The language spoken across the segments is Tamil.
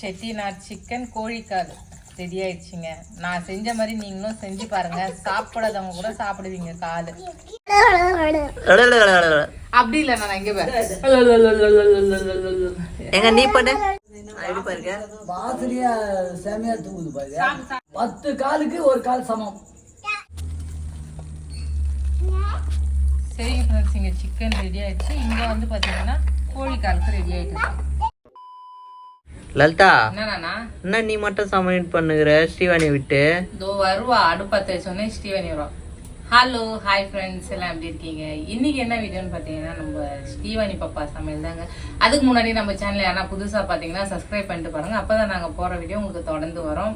செட்டிநாட் சிக்கன் கோழிக்கால் ரெடி ஆயிடுச்சுங்க. நான் செஞ்ச மாதிரி நீங்களும் செஞ்சு பாருங்க. சாப்பிடாதவங்க கூட சாப்பிடுவீங்க கால். அப்படி இல்லை நான் இங்க பாரு. எங்க நீ பண்ணு. பாருங்க? வாசலியா செமையா பாருங்க பத்து காலுக்கு ஒரு கால் சமம். சரிங்க ஃப்ரெண்ட்ஸ் இங்கே சிக்கன் ரெடி ஆயிடுச்சு. இங்கே வந்து பார்த்தீங்கன்னா கோழிக்காலுக்கு ரெடி ஆயிடுச்சு லலிதா என்ன நீ மட்டும் சமையல் பண்ணுகிற? ஸ்ரீவாணி விட்டு. இதோ வருவா அடுப்பத்தை சொன்னேன் ஸ்ரீவனி வரும் ஹலோ ஹாய் ஃப்ரெண்ட்ஸ் எல்லாம் எப்படி இருக்கீங்க? இன்னைக்கு என்ன வீடியோன்னு பார்த்தீங்கன்னா நம்ம ஸ்ரீவாணி பாப்பா சமையல் தாங்க. அதுக்கு முன்னாடி நம்ம சேனல் யாரா புதுசாக பார்த்தீங்கன்னா சப்ஸ்கிரைப் பண்ணிட்டு பாருங்க. அப்பதான் நாங்கள் போகிற வீடியோ உங்களுக்கு தொடர்ந்து வரும்.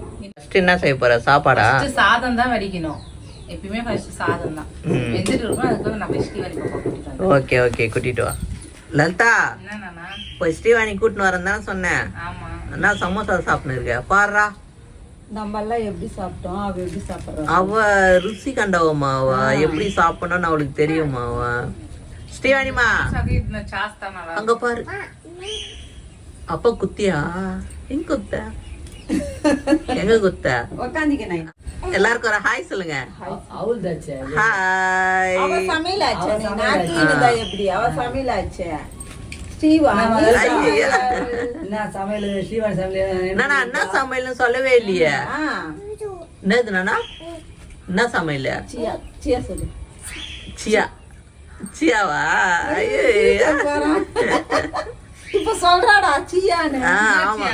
என்ன செய்ய போற? சாப்பாடா? சாதம் தான் வடிக்கணும். எப்பயுமே ஃபர்ஸ்ட் சாதம் தான். வெந்துட்டு இருக்கும் அதுக்கு நம்ம ஸ்ரீவாணி பாப்பா கூட்டிட்டு ஓகே ஓகே கூட்டிட்டு வா. லலிதா. என்னண்ணா? இப்போ ஸ்ரீவாணி கூட்டின்னு வரேன் தானே சொன்னேன். ஆமா. என்ன சமோசா சாப்பிட்டு இருக்க. பாடுறா நம்ம எல்லாம் எப்படி சாப்பிட்டோம்? அவ எப்படி சாப்பிடுறோம் அவ ருசி கண்டவம்மா அவ. எப்படி சாப்பிடணும்னு அவளுக்கு தெரியுமா அவ. ஸ்ரீவாணிமா அங்க பாரு. அப்பா குத்தியா? எங்க குத்த? எங்க குத்த? எல்லாருக்கும் ஒரு ஹாய் சொல்லுங்க. ஹாய். அவ சமையல் ஆச்சு. சமையல் ஆச்சு. என்ன சமையல் ஸ்ரீவாணி சமையல் என்னண்ணா என்ன சமையல்னு சொல்லவே இல்லையே. என்ன சமையல்? சியா சியா சொல்லு. சியா. சியாவா? ஐயோ. இப்ப சொல்றாடா சியான்னு.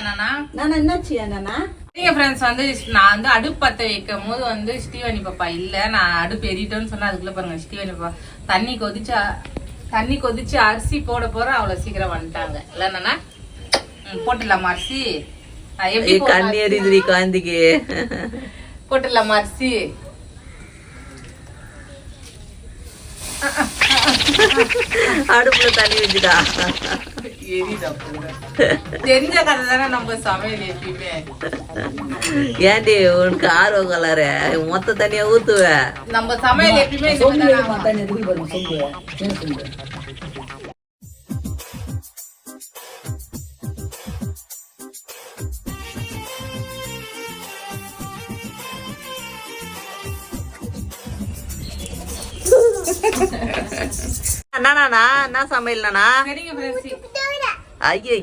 நானா? என்ன சியா நானா? சரிங்க ஃப்ரெண்ட்ஸ் வந்து நான் வந்து அடுப்பு பத்த வைக்கும் போது வந்து ஸ்ரீவாணி பாப்பா இல்ல நான் அடுப்பு எரிட்டோன்னு சொன்னா அதுக்குள்ள பாருங்க ஸ்ரீவாணி பாப்பா தண்ணி கொதிச்சா தண்ணி கொதிச்சு அரிசி போட போற அவ்வளவு சீக்கிரம் வந்துட்டாங்க. இல்லைன்னா போட்டுடலாமா அரிசி? கண்ணி எரியுதுடி குழந்தைக்கு போட்டுடலாமா அரிசி? அடுப்புல தண்ணி வச்சுடா தெரிஞ்ச கதை தானே நம்ம சமையல் எப்பயுமே. ஏன்டி உனக்கு ஆர்வம் கலரு? மொத்த தண்ணியா ஊத்துவ? நம்ம சமையல் எப்பயுமே என்னண்ணா என்ன சமையல்ண்ணா ஐயோ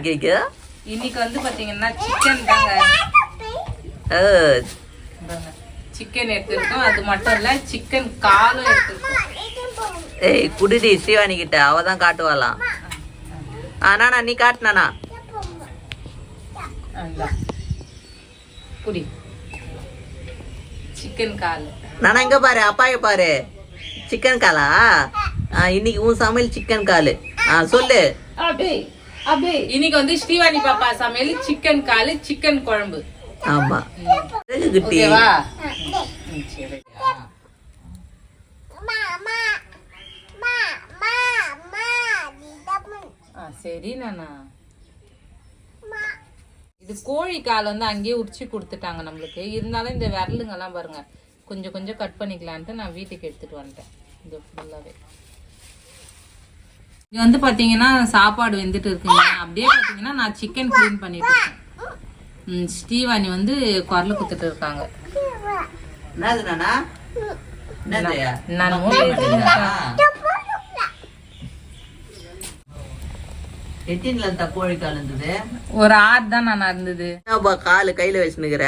இன்னைக்கு வந்து பாத்தீங்கன்னா சிக்கன் தாங்க. சிக்கன் எடுத்திருக்கோம். அது மட்டும் இல்ல சிக்கன் காலும் எடுத்திருக்கோம். ஏய் குடிடி ஸ்ரீவாணி கிட்ட. அவ தான் காட்டுவாளாம் ஆனா நீ காட்டுனானா. குடி. சிக்கன் கால். நானா இங்க பாரு அப்பாய பாரு. சிக்கன் காலா? இன்னைக்கு உன் சமையல் சிக்கன் காலு. ஆ சொல்லு. இன்னைக்கு வந்து ஸ்ரீவாணி பாப்பா சமையல் சிக்கன் காலு சிக்கன் குழம்பு. ஆமா. ஓகேவா? ம், சரி. ஆ, சரி நானா. இது கோழி கால் வந்து அங்கேயே உரிச்சு கொடுத்துட்டாங்க நம்மளுக்கு. இருந்தாலும் இந்த விரலுங்கெல்லாம் பாருங்க கொஞ்சம் கொஞ்சம் கட் பண்ணிக்கலான்ட்டு நான் வீட்டுக்கு எடுத்துட்டு வந்துட்டேன். இது ஃபுல்லாவே இது வந்து பாத்தீங்கன்னா சாப்பாடு வெந்துட்டு இருக்குங்க. அப்படியே பாத்தீங்கன்னா நான் சிக்கன் க்ளீன் பண்ணிட்டு இருக்கேன். ஸ்ரீவாணி வந்து குரல் குத்துட்டு இருக்காங்க. ஒரு ஆறு தான் நான் இருந்தது காலு கையில வச்சுனுக்குற?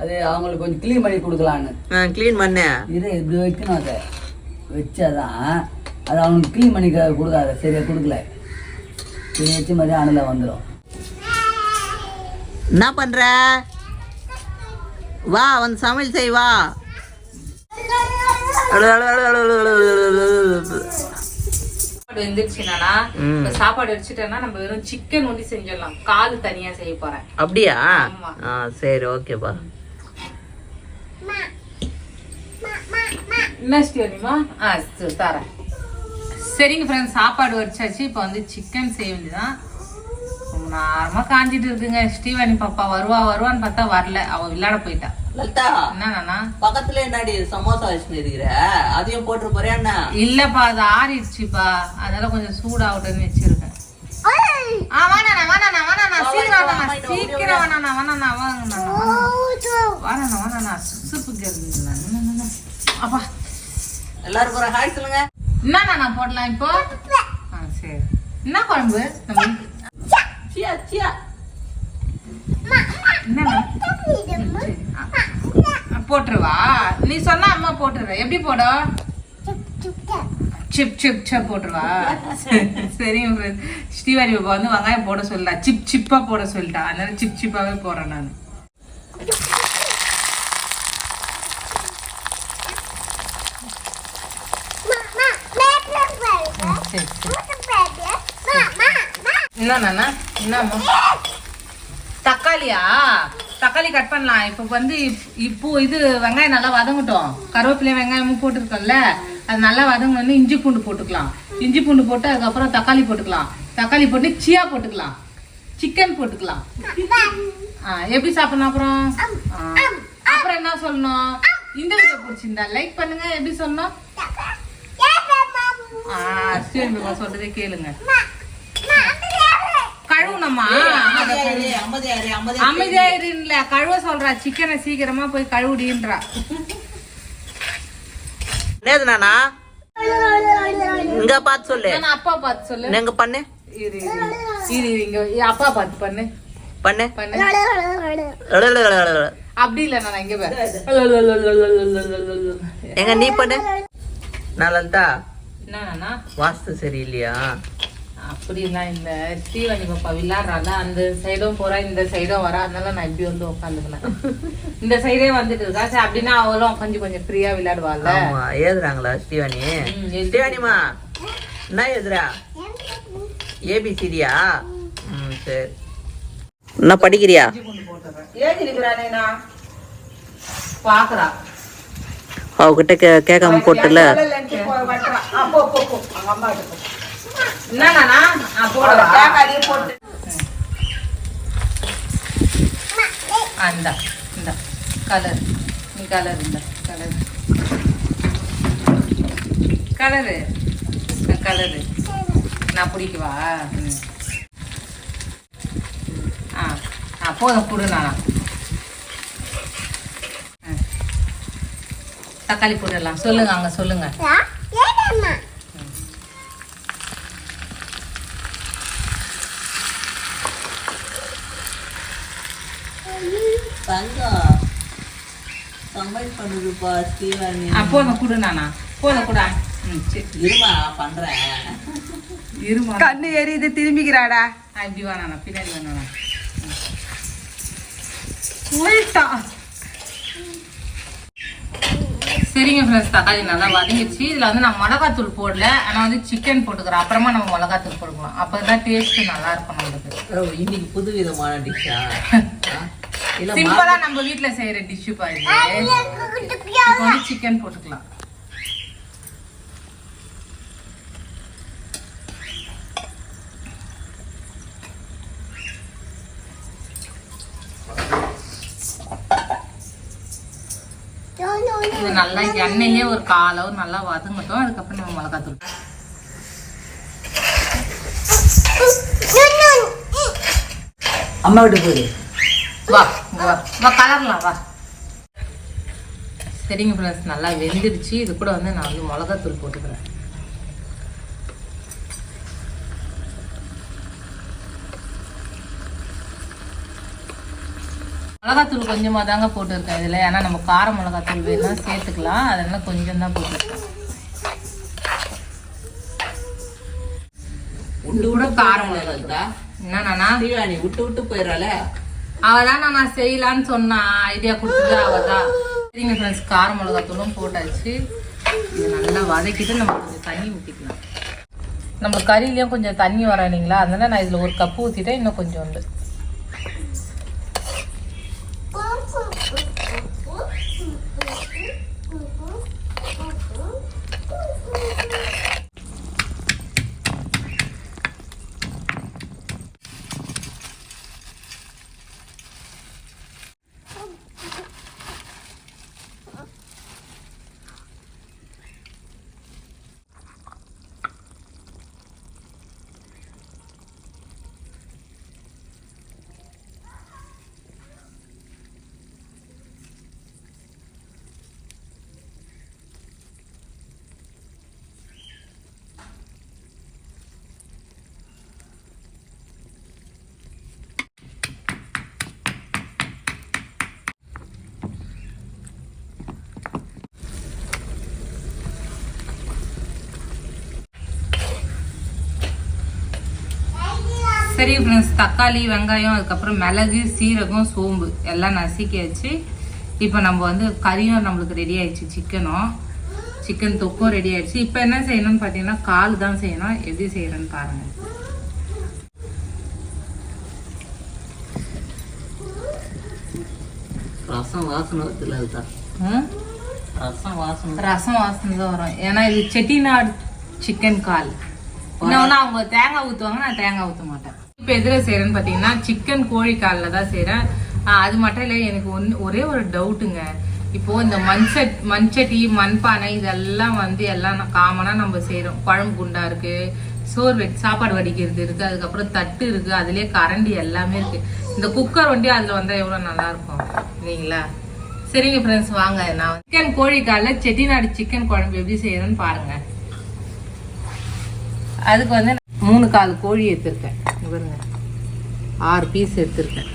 அது அவங்களுக்கு கொஞ்சம் க்ளீன் பண்ணி கொடுக்கலான்னு. க்ளீன் பண்ண. இதை இப்படி வைக்கணும் அதை. வச்சாதான் அது அவனுக்கு க்ளீன் பண்ணி கொடுக்காத சரியா கொடுக்கல இது வச்ச மாதிரி அணில் வந்துடும் என்ன பண்ற வா வந்து சமையல் செய் வா சாப்பாடு வெந்துருச்சுனா சாப்பாடு வச்சுட்டேன்னா நம்ம வெறும் சிக்கன் ஒண்டி செஞ்சிடலாம் கால் தனியா செய்ய போறேன் அப்படியா ஆமா. ஆ சரி ஓகேப்பா என்ன ஸ்டோரிமா ஆ சரி, தரேன் சரிங்க ஃப்ரெண்ட்ஸ் சாப்பாடு வச்சாச்சு. இப்போ வந்து சிக்கன் செய்ய வேண்டியதான் நார்மலா காஞ்சிட்டு இருக்குங்க ஸ்ரீவாணி பாப்பா வருவா வருவான்னு பார்த்தா வரல. அவ விளையாட போயிட்டா. என்னண்ணா பக்கத்துல என்னடி சமோசா வச்சுன்னு இருக்கிற? அதையும் போட்டு போறியா என்ன? இல்லப்பா அது ஆறிடுச்சுப்பா. அதனால கொஞ்சம் சூடாகட்டும்னு வச்சிருக்கேன். ஆ வேணாண்ணா வேணாண்ணா வேணாண்ணா வேணாண்ணா வேணாண்ணா வேணாண்ணா வாங்கண்ணா வேணாண்ணா வேணாண்ணா சுசுப்புக்கு அப்பா. எல்லாருக்கும் ஒரு ஹாய் சொல்லுங்க. என்னண்ணா நான் போடலாம் இப்போ. ஆ சரி. என்ன குழம்பு? சியா சியா. சரி. போட்டுருவா? நீ சொன்னா அம்மா போட்டுருவ எப்படி போடும் சிப் சிப் சிப் போட்டுருவா. சரிங்க friends. ஸ்ரீவாரி பாபா வந்து வெங்காயம் போட சொல்லலாம் சிப் சிப்பா போட சொல்லிட்டா. அதனால சிப் சிப்பாவே போடுறேன் நான். சரி என்னண்ணா என்னம்மா தக்காளியா? தக்காளி கட் பண்ணலாம். இப்போ வந்து இப்- இப்போ இது வெங்காயம் நல்லா வதங்கட்டும். கருவேப்பிலை வெங்காயமும் போட்டுருக்கோம்ல. அது நல்லா வதங்கணும்னு இஞ்சி பூண்டு போட்டுக்கலாம். இஞ்சி பூண்டு போட்டு அதுக்கப்புறம் தக்காளி போட்டுக்கலாம். தக்காளி போட்டு சியா போட்டுக்கலாம். சிக்கன் போட்டுக்கலாம். ஆ எப்படி சாப்பிடணும் அப்புறம்? அப்புறம் என்ன சொல்லணும்? இந்த வீடியோ பிடிச்சிருந்தா லைக் பண்ணுங்க. எப்படி சொல்லணும்? ஆ சரி பாப்பா, சொல்றதே கேளுங்க. கழுவுனம்மா. அதை கழுவு. சொல்றா சிக்கனை சீக்கிரமா போய் கழுவுடின்றா. என்னது நானா? இங்க பார்த்து சொல்லு. நான் அப்பா பார்த்து சொல்லு. எங்க பண்ணு. இங்க அப்பா பார்த்து பண்ணு. பண்ணு. அப்படி இல்ல நான் இங்க பாரு. எங்க நீ பண்ணு. நல்லதா என்னண்ணா வாஸ்து சரியில்லையா? அப்படிலாம் இல்ல ஸ்ரீவணி பாப்பா விளையாடுறால அந்த சைடும் போறா இந்த சைடும் வரா அதனால நான் இப்படி வந்து உட்காந்துக்கிறேன் இந்த சைடே வந்துட்டு இருக்கா? சரி அப்படின்னா அவளும் கொஞ்சம் கொஞ்சம் ஃப்ரீயா விளையாடுவாள்ல. ஆமா எழுதுறாங்களா ஸ்ரீவாணி. ஸ்ரீவாணிமா என்ன எழுதுறா ஏபிசிடியா ம் சரி. என்ன படிக்கிறியா? ஏஜிருக்கிறானேண்ணா பாக்குறா அவகிட்ட கே கேட்காம போட்டுல. என்னண்ணா போட்டு அந்த இந்த கலர் நீ கலர் இந்த கலர் கலரு கலரு நான் பிடிக்கவா? ம். ஆ ஆ போதும் கொடு நானா. தக்காளி போட்டுடலாம். சொல்லுங்க அங்க சொல்லுங்க. போதும் கொடு நானா? போதும் கூட இருமா பண்றேன். இருமா. கண்ணு எரியுது திரும்பிக்கிறாடா. ஆ, இப்படி வேணாண்ணா பின்னாடி வேணாண்ணா சரிங்க ஃப்ரெண்ட்ஸ் தக்காளி நல்லா வதங்கிடுச்சு. இதில் வந்து நான் மிளகாத்தூள் போடல. ஆனால் வந்து சிக்கன் போட்டுக்கிறேன். அப்புறமா நம்ம மிளகாத்தூள் போட்டுக்கலாம். அப்போ தான் டேஸ்ட்டு நல்லா இருக்கும் நம்மளுக்கு. இன்னைக்கு புது விதமான டிஷ்ஷா இல்ல சிம்பிளா நம்ம வீட்ல செய்யற டிஷ்ஷு பாரு இப்போ வந்து சிக்கன் போட்டுக்கலாம் இது நல்லா எண்ணெயிலே ஒரு கால் நல்லா வதங்கட்டும் அதுக்கப்புறம் நம்ம மிளகாத்தூள். அம்மா கிட்ட போயிடு வா வா. வா கலரலாம் வா. சரிங்க ஃப்ரெண்ட்ஸ் நல்லா வெந்துடுச்சு இது கூட வந்து நான் வந்து மிளகாத்தூள் போட்டுக்கிறேன். மிளகாத்தூள் கொஞ்சமாக தாங்க போட்டிருக்கேன் இதில். ஏன்னா நம்ம கார மிளகாத்தூள் வேணும்னா சேர்த்துக்கலாம். அதனால கொஞ்சம் தான் போட்டிருக்கேன். இது கூட கார மிளகாத்தூள்? என்னண்ணா? ஸ்ரீவாணி விட்டு விட்டு போயிடறாள? அவதான் நான் செய்யலான்னு சொன்னா. ஐடியா கொடுத்தது அவதான். சரிங்க ஃப்ரெண்ட்ஸ் கார மிளகாத்தூளும் போட்டாச்சு. இது நல்லா வதக்கிட்டு நம்ம கொஞ்சம் தண்ணி ஊற்றிக்கலாம் நம்ம கறியிலையும் கொஞ்சம் தண்ணி வர இல்லைங்களா? அதனால நான் இதில் ஒரு கப்பு ஊற்றிட்டேன் இன்னும் கொஞ்சம் உண்டு. சரி ஃப்ரெண்ட்ஸ் தக்காளி வெங்காயம் அதுக்கப்புறம் மிளகு சீரகம் சோம்பு எல்லாம் நசுக்கியாச்சு. இப்போ நம்ம வந்து கறியும் நம்மளுக்கு ரெடி ஆயிடுச்சு சிக்கனும் சிக்கன் தொக்கும் ரெடி ஆயிடுச்சு. இப்போ என்ன செய்யணும்னு பார்த்தீங்கன்னா கால் தான் செய்யணும். எப்படி செய்யறேன்னு பாருங்க. ரசம் வாசனை வருதுல அதுதான்? ரசம் வாசனை. ரசம் வாசனை தான் வரும். ஏன்னா இது செட்டிநாடு சிக்கன் கால். இன்னொன்று அவங்க தேங்காய் ஊற்றுவாங்க நான் தேங்காய் ஊற்ற மாட்டேன். இப்போ எதில் செய்கிறேன்னு பார்த்தீங்கன்னா சிக்கன் கோழி காலில் தான் செய்கிறேன் அது மட்டும் இல்லை எனக்கு ஒன் ஒரே ஒரு டவுட்டுங்க இப்போ இந்த மண்சட் மண்சட்டி மண்பானை இதெல்லாம் வந்து எல்லாம் காமனாக நம்ம செய்கிறோம் குழம்பு குண்டா இருக்கு சோறு வெட் சாப்பாடு வடிக்கிறது இருக்கு அதுக்கப்புறம் தட்டு இருக்கு அதுலேயே கரண்டி எல்லாமே இருக்கு. இந்த குக்கர் வண்டி அதில் வந்தால் எவ்வளோ நல்லா இருக்கும் இல்லைங்களா? சரிங்க ஃப்ரெண்ட்ஸ் வாங்க. நான் சிக்கன் கோழிக்காலில் செட்டிநாடு சிக்கன் குழம்பு எப்படி செய்யறேன்னு பாருங்க. அதுக்கு வந்து மூணு கால் கோழி எடுத்திருக்கேன். பாருங்க. ஆறு பீஸ் எடுத்திருக்கேன்.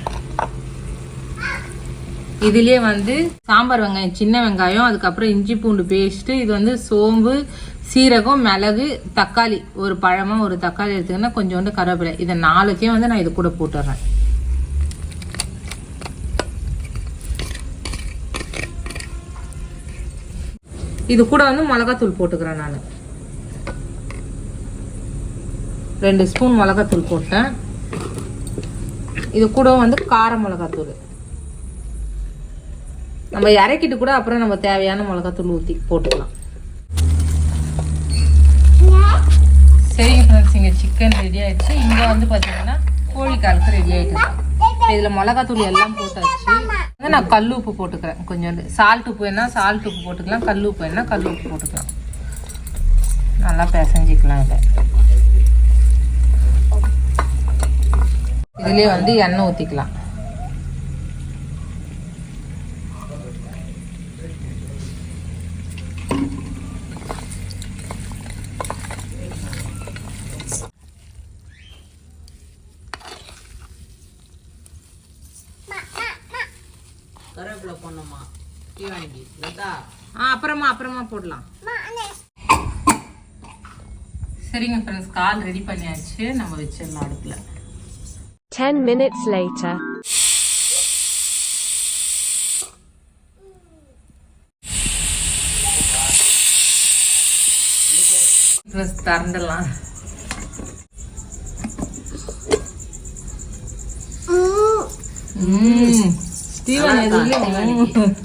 இதுலேயே வந்து சாம்பார் வெங்காயம் சின்ன வெங்காயம் அதுக்கப்புறம் இஞ்சி பூண்டு பேஸ்ட்டு இது வந்து சோம்பு சீரகம் மிளகு தக்காளி. ஒரு பழமாக ஒரு தக்காளி எடுத்துக்கினா கொஞ்சோண்டு கருவேப்பிலை. இதை நாலுத்தையும் வந்து நான் இது கூட போட்டுடுறேன் இது கூட வந்து மிளகாத்தூள் போட்டுக்கிறேன் நான். ரெண்டு ஸ்பூன் மிளகாத்தூள் போட்டேன். இது கூட வந்து கார மிளகாத்தூள். நம்ம இறக்கிட்டு கூட அப்புறம் நம்ம தேவையான மிளகாத்தூள் ஊற்றி போட்டுக்கலாம். சரிங்க ஃப்ரெண்ட்ஸ் இங்கே சிக்கன் ரெடி ஆகிடுச்சு இங்கே வந்து பார்த்தீங்கன்னா கோழிக்காலுக்கு ரெடி ஆகிட்டு இதில் மிளகாத்தூள் எல்லாம் போட்டாச்சு. நான் கல் உப்பு போட்டுக்கிறேன். கொஞ்சோண்டு சால்ட் உப்பு வேணால் சால்ட் உப்பு போட்டுக்கலாம். கல் உப்பு வேணால் கல் உப்பு போட்டுக்கலாம். நல்லா பிசைஞ்சிக்கலாம் இதை. இதுலயே வந்து எண்ணெய் ஊற்றிக்கலாம் கருவேப்பிலை போடணுமா லதா ஆ அப்புறமா அப்புறமா போடலாம். சரிங்க ஃப்ரெண்ட்ஸ் கால் ரெடி பண்ணியாச்சு. நம்ம வச்சிடலாம் அடுப்புல. 10 minutes later. திறந்துடலாம். ஸ்டீவன் எதுலயும்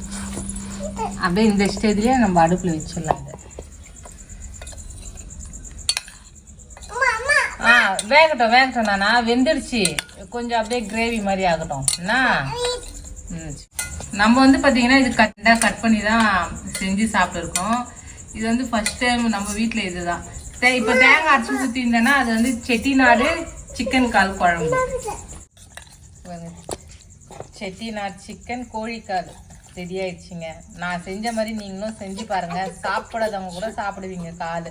அப்படியே இந்த ஸ்டேஜ்லயே நம்ம அடுப்புல வச்சிடலாம் இதை. ஆ வேகட்டும் வேகட்டும் நானா. வெந்துடுச்சு. கொஞ்சம் அப்படியே கிரேவி மாதிரி ஆகட்டும். என்ன? ம். நம்ம வந்து பார்த்தீங்கன்னா இது கட்டாக கட் பண்ணி தான் செஞ்சு சாப்பிட்டுருக்கோம். இது வந்து ஃபர்ஸ்ட் டைம் நம்ம வீட்டில் இதுதான். சரி இப்போ தேங்காய் அரைச்சி ஊற்றிருந்தேன்னா அது வந்து செட்டிநாடு சிக்கன் கால் குழம்பு. செட்டிநாடு சிக்கன் கோழிக்கால். ரெடி ஆயிடுச்சுங்க. நான் செஞ்ச மாதிரி நீங்களும் செஞ்சு பாருங்க. சாப்பிடாதவங்க கூட சாப்பிடுவீங்க கால்.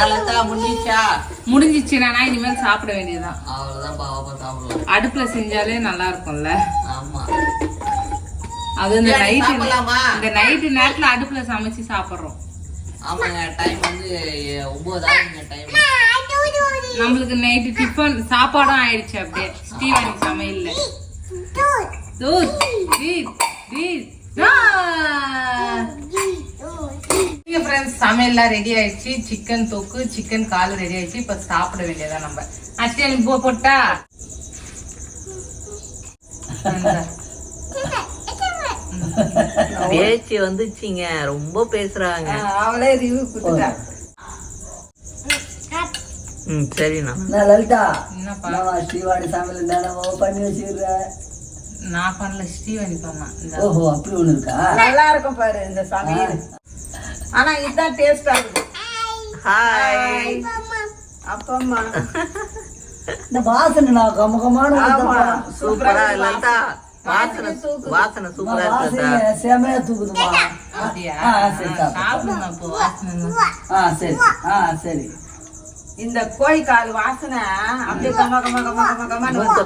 முடிஞ்சிச்சா? முடிஞ்சிச்சுனா இனிமேல் சாப்பிட சாப்பிடலாம் அடுப்புல செஞ்சாலே நல்லா இருக்கும்ல ஆமா. அது இந்த நைட்டு? இந்த நைட்டு நேரத்துல அடுப்புல சமைச்சு சாப்பிடுறோம். நம்மளுக்கு நைட்டு டிஃபன் சாப்பாடும் ஆயிடுச்சு அப்படியே. ஸ்டீவனி சமையல்ல. தூத், தீத், தீத், friends, சமையல்லாம் ரெடி ஆயிடுச்சு. சிக்கன் தொக்கு சிக்கன் கால் ரெடி ஆயிடுச்சு. இப்ப சாப்பிட வேண்டியதா நம்ம. அச்சன் போ போட்டா. இந்தா. பேச்சு வந்துச்சுங்க. ரொம்ப பேசுறாங்க. அவளே ரிவ்யூ கொடுத்துட்டா. ம் சரிண்ணா. நான் லலிதா? என்னப்பா? நான் ஸ்ரீவாணி சமையல் பண்ணி வச்சுக்கிறேன் நான் பண்ணல ஸ்டீவனி பண்ணான் ஓஹோ அப்படி ஒண்ணு இருக்கா? நல்லா இருக்கும் பாரு இந்த சமையல் ஆனா இதுதான் டேஸ்டா இருக்கு. ஹாய் அப்பம்மா இந்த வாசனை நான் கமகமான சூப்பரா லதா வாசனை வாசனை சூப்பரா இருக்கு செமையா தூக்குதுமா ஆ, சரி, ஆ சரி. ஆ சரி. இந்த கோழி கால் வாசனை அப்படியே கம கம கம கம கமன்னு மூக்க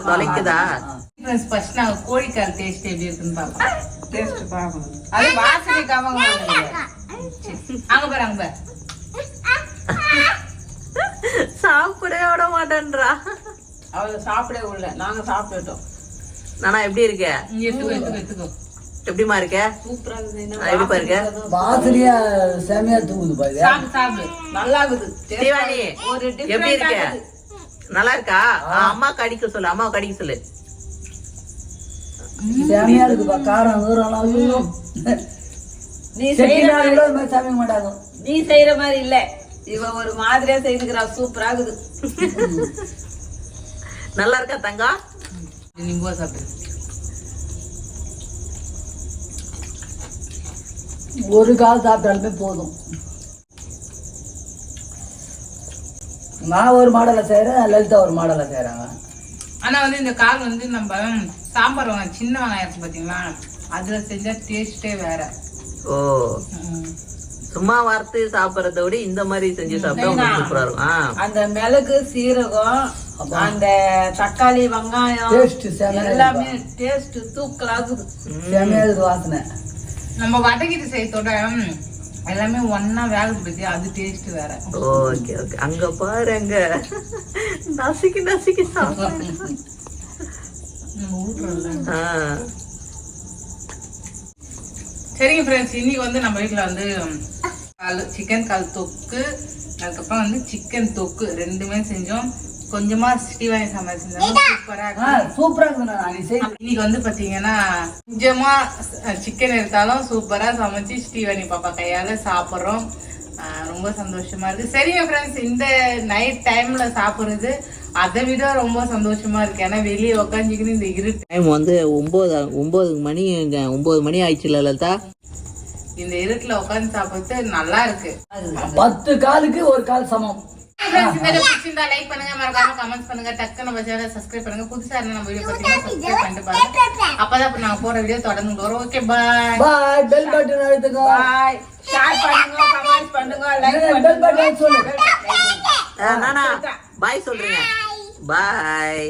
ஃபர்ஸ்ட் நாங்க கோழிக்கால் டேஸ்ட் எப்படி இருக்குன்னு பார்ப்போம். டேஸ்ட் பார்க்கணும் அது வாசனை சரி. அங்க பாரு அங்க பாரு. சாப்பிடவே விட மாட்டேன்றா. அவளை சாப்பிட உள்ள. நாங்க சாப்பிட்டுட்டோம். நானா எப்படி இருக்க? இங்க எடுத்துக்கோ எடுத்துக்கோ எடுத்துக்கோ. எப்படிமா இருக்க? சூப்பரா இருக்குது. வாசனையா செமையா தூங்குது சாப்பிடு சாப்பிடு. நல்லா இருக்குது ஒரு எப்படி இருக்க? நல்லா இருக்கா? ஆ, அம்மாவுக்கு அடிக்க சொல்லு அம்மாவுக்கு அடிக்க சொல்லு. செமையா இருக்குப்பா காரம் தூரம் நீ செய்யற மாதிரி கூட இது மாதிரி சமைக்க மாட்டாங்க நீ செய்யற மாதிரி இல்ல. இவ ஒரு மாதிரியா செய்துக்கிறா. சூப்பரா இருக்குது நல்லா இருக்கா தங்கம் நிம்புவா சாப்பிடு. ஒரு கால் சாப்பிட்டாலுமே போதும். நான் ஒரு மாடலை செய்யறேன் லலிதா ஒரு மாடலை செய்யறாங்க. ஆனா வந்து இந்த கால் வந்து நம்ம சாம்பார் வெங்காயம் சின்ன வெங்காயம் இருக்கு பாத்தீங்களா? அதுல செஞ்சா டேஸ்டே வேற. ஓ. சும்மா வறுத்து சாப்பிடறத விட இந்த மாதிரி செஞ்சு சாப்பிட்டா சூப்பரா இருக்கும். அந்த மிளகு சீரகம் அந்த தக்காளி வெங்காயம் எல்லாமே டேஸ்ட் தூக்கலா இருக்குது. செமையா இருக்குது வாசனை. நம்ம வதக்கிட்டு செய்யத்தோட எல்லாமே ஒன்னா வேகுது பத்தி அது டேஸ்ட் வேற. ஓகே ஓகே அங்க பாரு அங்க. நசுக்கி நசுக்கி சாப்பிடு நம்ம ஊட்டுறோம்ல ஆ. சரிங்க ஃப்ரெண்ட்ஸ் இன்னைக்கு வந்து நம்ம வீட்டில் வந்து கால் சிக்கன் கால் தொக்கு அதுக்கப்புறம் வந்து சிக்கன் தொக்கு ரெண்டுமே செஞ்சோம். கொஞ்சமா ஸ்ரீவாணி சாம்பார் செஞ்சோம். சூப்பரா ஆ சூப்பரா இன்னைக்கு வந்து பாத்தீங்கன்னா கொஞ்சமா சிக்கன் எடுத்தாலும் சூப்பரா சமைச்சு ஸ்ரீவாணி பாப்பா கையால சாப்பிட்றோம். ரொம்ப சந்தோஷமா இருக்கு. சரிங்க ஃப்ரெண்ட்ஸ் இந்த நைட் டைம்ல சாப்பிடுறது அதை விட ரொம்ப சந்தோஷமா இருக்கு. ஏன்னா வெளியே உக்காந்துக்கின்னு இந்த இருட்டு. டைம் வந்து ஒன்பது ஒன்பது மணி ஒன்பது மணி ஆயிடுச்சுல லலிதா? இந்த இருட்டுல உட்காந்து சாப்பிடுறது நல்லா இருக்கு. பத்து காலுக்கு ஒரு கால் சமம். இந்த பிடிச்சிருந்தா லைக் பண்ணுங்க மறக்காம கமெண்ட்ஸ் பண்ணுங்க. டக்கு நம்ம சேனல் சப்ஸ்கிரைப் பண்ணுங்க. புதுசா இருந்தா நம்ம வீடியோ பார்த்தீங்கன்னா சப்ஸ்கிரைப் பண்ணிட்டு பாருங்க. அப்பதான் இப்ப நாங்க போற வீடியோ தொடர்ந்து வரும். Okay bye bye bell button அழுத்துங்க பாய் ஷேர் பண்ணுங்க கமெண்ட் பண்ணுங்க லைக் பெல் பட்டன் சொல்லு. பண்ணுங்க நானா பாய் சொல்றீங்க. பாய்